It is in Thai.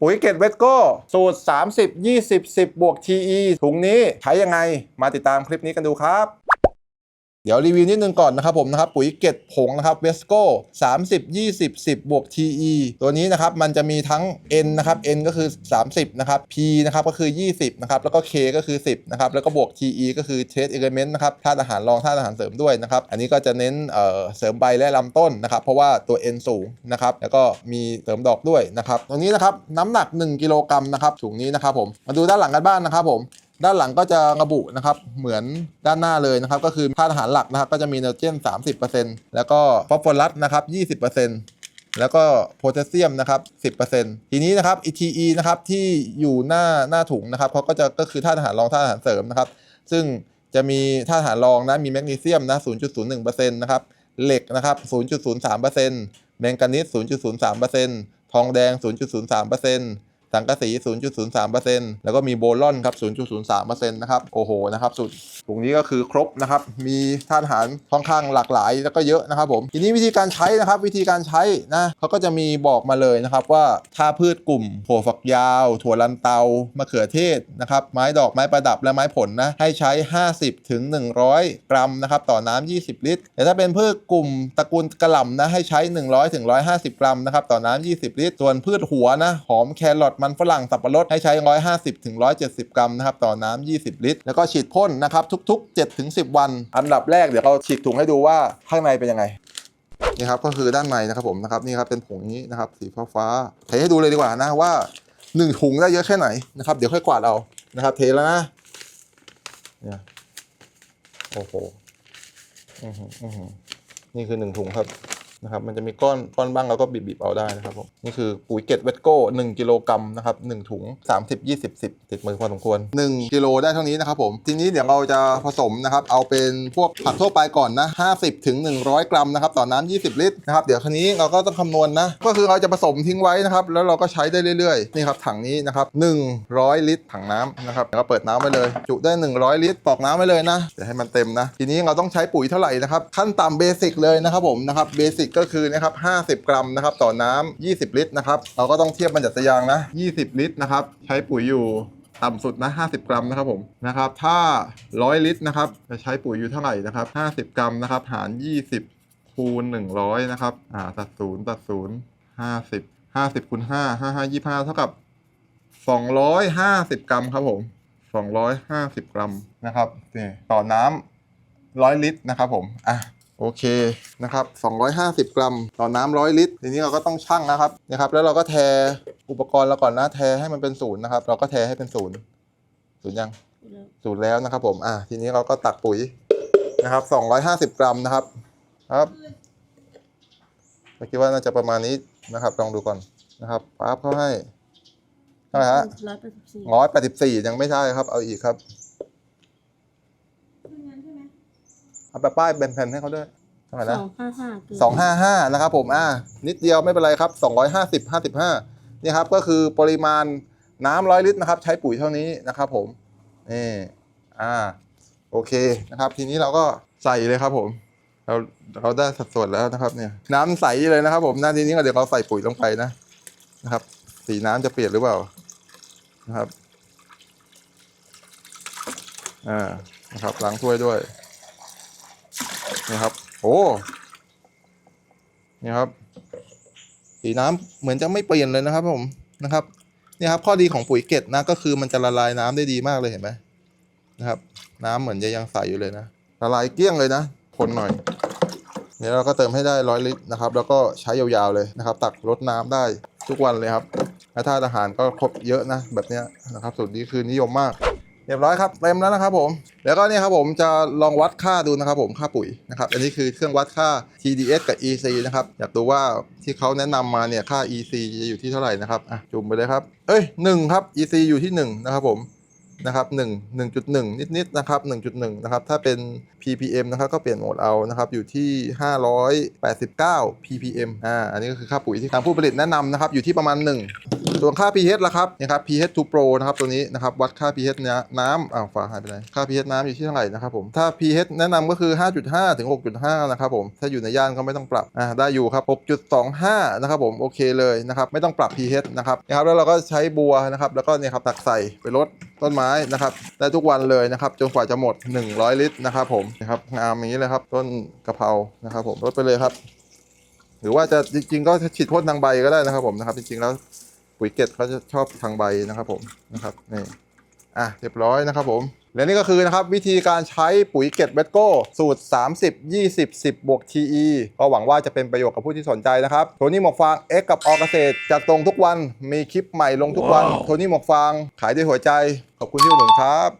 ปุ๋ยเกตเวสโก้ สูตร 30 20 10 บวก TE ถุงนี้ใช้ยังไง มาติดตามคลิปนี้กันดูครับ เดี๋ยวรีวิวนิดนึงก่อนนะครับผมนะครับปุ๋ยเกตผงนะครับเวสโก้30 20 10 บวก TE ตัวนี้นะครับมันจะมีทั้ง N นะครับ N ก็คือ 30 นะครับ P นะครับก็คือ 20 นะครับ แล้วก็ K ก็คือ 10 นะครับ แล้วก็บวก TE ก็คือ Trace Element นะครับธาตุอาหารรองธาตุอาหารเสริมด้วยนะครับ อันนี้ก็จะเน้นเอ่อเสริมใบและลำต้นนะครับ เพราะว่าตัว N สูงนะครับ แล้วก็มีเสริมดอกด้วยนะครับตรงนี้นะครับน้ำหนัก 1 กิโลกรัมนะครับถุงนี้นะครับผมมาดูด้านหลังกันบ้างนะครับผม ด้านหลังก็จะระบุนะครับเหมือนด้านหน้าเลยนะครับก็คือธาตุอาหารหลักนะครับก็จะมีไนโตรเจน 30%แล้วก็ฟอสฟอรัสนะครับ 20%แล้วก็โพแทสเซียมนะครับ 10%ทีนี้นะครับ ETE นะครับที่อยู่หน้าหน้าถุงนะครับเขาก็จะก็คือธาตุอาหารรองธาตุอาหารเสริมนะครับ ซึ่งจะมีธาตุอาหารรองนะมีแมกนีเซียมนะ0.01%นะครับเหล็กนะครับ0.03%แมงกานีส0.03%ทองแดง 0.03% สังกะสี 0.03%แล้วก็มีโบรอนครับ 0.03%นะครับ โอ้โห นะครับ สุดถุงนี้ก็คือครบนะครับ มีธาตุอาหารค่อนข้างหลากหลายแล้วก็เยอะนะครับผม ทีนี้วิธีการใช้นะครับ วิธีการใช้นะเขาก็จะมีบอกมาเลยนะครับว่าถ้าพืชกลุ่มถั่วฝักยาว ถั่วลันเตามะเขือเทศนะครับ ไม้ดอกไม้ประดับและไม้ผลนะ ให้ใช้ 50ถึง100 กรัมนะครับ ต่อน้ำ20 ลิตร แต่ถ้าเป็นพืชกลุ่มตระกูลกระหล่ำนะ ให้ใช้ 100ถึง150 กรัมนะครับ ต่อน้ำ20 ลิตร ส่วนพืชหัวนะ หอมแครอทมนฝรั่งสับปะรดให้ใช้ 150ถึง170 กรัมนะครับต่อน้ำ20 ลิตร แล้วก็ฉีดพ่นนะครับทุก ๆ 7ถึง10 วัน อันดับแรกเดี๋ยวเราฉีดถุงให้ดูว่าข้างในเป็นยังไงนี่ครับก็คือด้านในนะครับผมนะครับนี่ครับเป็นผงนี้นะครับสีฟ้าฟ้าเทให้ดูเลยดีกว่านะว่าหนึ่งถุงได้เยอะแค่ไหนนะครับเดี๋ยวค่อยกวาดเอานะครับ เทแล้วนะเนี่ยโอ้โหอือหือนี่คือหนึ่งถุงครับ นะครับมันจะมีก้อนก้อนบ้างแล้วก็บีบๆเอาได้นะครับผมนี่คือปุ๋ยเกตเวทโก้หนึ่งกิโลกรัมนะครับหนึ่งถุง 30 20 10 ติดมือพอสมควร 1กิโลได้เท่านี้นะครับผมทีนี้เดี๋ยวเราจะผสมนะครับเอาเป็นพวกผักทั่วไปก่อนนะ50ถึง100 กรัมนะครับต่อน้ำ20 ลิตรนะครับเดี๋ยวคันนี้เราก็ต้องคำนวณนะก็คือเราจะผสมทิ้งไว้นะครับแล้วเราก็ใช้ได้เรื่อยๆนี่ครับถังนี้นะครับ100 ลิตร ถังน้ำนะครับแล้วก็เปิดน้ำไว้เลย จุได้ 100 ลิตรปอกน้ำไว้เลยนะเดี๋ยวให้มันเต็มนะ ทีนี้เราต้องใช้ปุ๋ยเท่าไหร่นะครับขั้นต่ำเบสิกเลยนะครับผมนะครับเบสิกก็คือนะครับ 50 กรัมนะครับต่อน้ำ20 ลิตรนะครับเราก็ต้องเทียบบรรจัดยางนะ 20 ลิตรนะครับใช้ปุ๋ยอยู่ต่ำสุดนะ 50 กรัมนะครับผมนะครับถ้า 100 ลิตรนะครับจะใช้ปุ๋ยอยู่เท่าไหร่นะครับ 50 กรัมนะครับหาร 20 คูณ 100 นะครับอ่าตัดศูนย์ตัดศูนย์50 50คูณ5 55 25เท่ากับ250กรัมครับผม250กรัมนะครับนี่ต่อน้ำ100ลิตรนะครับผมอะ โอเคนะครับ 250 กรัม ต่อน้ำ100ลิตร ทีนี้เราก็ต้องชั่งนะครับนะครับ แล้วเราก็แทอุปกรณ์เราก่อนนะแทให้มันเป็นศูนย์นะครับ เราก็แทให้เป็นศูนย์ศูนย์ยังศูนย์แล้วนะครับ ผมอะทีนี้เราก็ตักปุ๋ยนะครับ 250 กรัมนะครับ ครับเราคิดว่าน่าจะประมาณนี้นะครับ ลองดูก่อนนะครับปั๊บเข้าให้เท่าไหร่ฮะร้อยแปดสิบสี่ร้อยแปดสิบสี่ยังไม่ใช่ครับ เอาอีกครับ เอาไปป้ายเป็นแผ่นให้เขาด้วยเท่าไหร่สนะองห้าห้าเกินสองห้าห้านะครับผมอ่านิดเดียวไม่เป็นไรครับสองร้อยห้าสิบห้าสิบห้านี่ครับก็คือปริมาณน้ำร้อยลิตรนะครับ ใช้ปุ๋ยเท่านี้นะครับผมนี่อ่าโอเคนะครับ ทีนี้เราก็ใส่เลยครับผม เราเราได้สัดส่วนแล้วนะครับเนี่ย น้ำใสเลยนะครับ ผมนะทีนี้ก็เดี๋ยวเราใส่ปุ๋ยลงไปนะนะครับ สีน้ำจะเปลี่ยนหรือเปล่านะครับอ่านะครับล้างถ้วยด้วย นี่ครับ โอ้นี่ครับ สีน้ำเหมือนจะไม่เปลี่ยนเลยนะครับ ผมนะครับนี่ครับ ข้อดีของปุ๋ยเกล็ดนะก็คือมันจะละลายน้ำได้ดีมากเลยเห็นไหมนะครับ น้ำเหมือนจะยังใสอยู่เลยนะละลายเกลี้ยงเลยนะคนหน่อยเดี๋ยเราก็เติมให้ได้ร้อยลิตรนะครับ แล้วก็ใช้ยาวๆเลยนะครับ ตักรดน้ำได้ทุกวันเลยครับและธาอาหารก็ครบเยอะนะแบบเนี้ยนะครับสูตรนี้คือนิยมมาก เรียบร้อยครับเต็มแล้วนะครับผมแล้วก็เนี่ยครับผมจะลองวัดค่าดูนะครับผมค่าปุ๋ยนะครับอันนี้คือเครื่องวัดค่า TDS กับ EC นะครับอยากดูว่าที่เขาแนะนำมาเนี่ยค่า EC จะอยู่ที่เท่าไหร่นะครับอะจุ่มไปเลยครับเอ้ย1ครับ EC อยู่ที่ 1 นะครับผมนะครับ1 1.1นิดๆนะครับ1.1นะครับถ้าเป็น ppm นะครับก็เปลี่ยนโหมดเอานะครับอยู่ที่589 ppm อ่าอันนี้ก็คือค่าปุ๋ยที่ทางผู้ผลิตแนะนำนะครับอยู่ที่ประมาณ1 ส่วนค่า pH ล่ะครับนี่ครับ pH 2 Pro นะครับตัวนี้นะครับวัดค่า pH เนี้ยน้ำอ้าวฝาหายไปไหนค่า pH น้ำอยู่ที่เท่าไหร่นะครับผมถ้า pH แนะนำก็คือ 5.5 ถึง 6.5 นะครับผมถ้าอยู่ในย่านก็ไม่ต้องปรับอ่าได้อยู่ครับ 6.25 นะครับผมโอเคเลยนะครับไม่ต้องปรับ pH นะครับนะครับแล้วเราก็ใช้บัวนะครับแล้วก็เนี่ยครับตักใส่ไปรดต้นไม้นะครับได้ทุกวันเลยนะครับจนกว่าจะหมด 100 ลิตรนะครับผมนะครับงามอย่างนี้เลยครับต้นกะเพรานะครับผมรดไปเลยครับ หรือว่าจะจริง ๆ ก็ฉีดพ่นทางใบก็ได้นะครับผมนะครับจริงๆแล้ว ปุ๋ยเกล็ดเขาจะชอบทางใบนะครับผมนะครับนี่อะเรียบร้อยนะครับผมและนี่ก็คือนะครับวิธีการใช้ปุ๋ยเกล็ดเบสโก้สูตร 30 20 10 บวก TE ก็หวังว่าจะเป็นประโยชน์กับผู้ที่สนใจนะครับ โทนี่หมวกฟาง X กับออเกษตรจัดตรงทุกวันมีคลิปใหม่ลงทุกวัน โทนี่หมวกฟางขายด้วยหัวใจ ขอบคุณที่อุดหนุนครับ